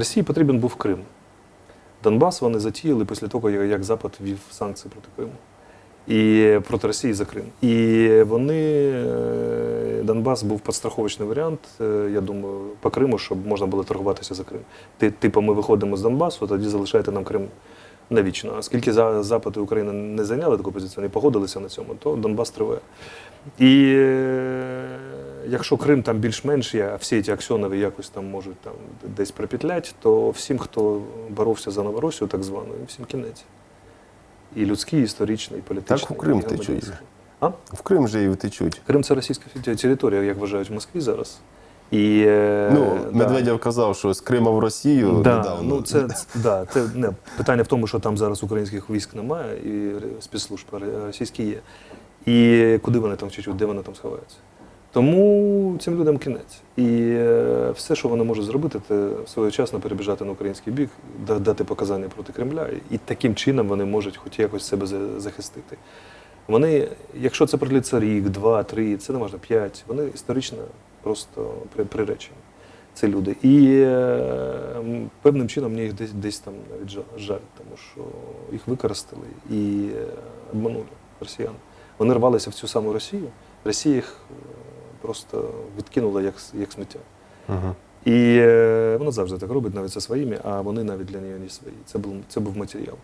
Росії потрібен був Крим. Донбас вони затіяли після того, як Запад ввів санкції проти Криму. І проти Росії за Крим. І вони е, Донбас був підстраховочний варіант, е, я думаю, по Криму, щоб можна було торгуватися за Крим. Ти- Типу, ми виходимо з Донбасу, тоді залишайте нам Крим навічно. Оскільки за- Запад і Україна не зайняли таку позицію, вони погодилися на цьому, то Донбас триває. І е, якщо Крим там більш-менш є, а всі ці аксьонові якось там можуть там десь припетлять, то всім, хто боровся за Новоросію, так звану, всім кінець. І людський, і історичний, і політичний. Так у Крим і втечуть. А? В Крим же і втечуть. Крим це російська територія, як вважають в Москві зараз. І, е, Ну, да. Медведєв казав, що з Крима в Росію Да, недавно. ну це, це- да, це не питання в тому, що там зараз українських військ немає, і спецслужб російські є. І куди вони там втечуть, де вони там сховаються. Тому цим людям кінець. І е, все, що вони можуть зробити, це своєчасно перебіжати на український бік, дати показання проти Кремля, і таким чином вони можуть хоч якось себе захистити. Вони, якщо це приліться рік, два, три, це не можна п'ять, вони історично просто приречені. Це люди. І е, певним чином мені їх десь, десь там навіть жаль, тому що їх використали і е, обманули росіян. Вони рвалися в цю саму Росію. Росія їх просто відкинула як, як сміття. Мгм. І е, вона завжди так робить, навіть зі своїми, а вони навіть для неї не свої. Це був, це був матеріал.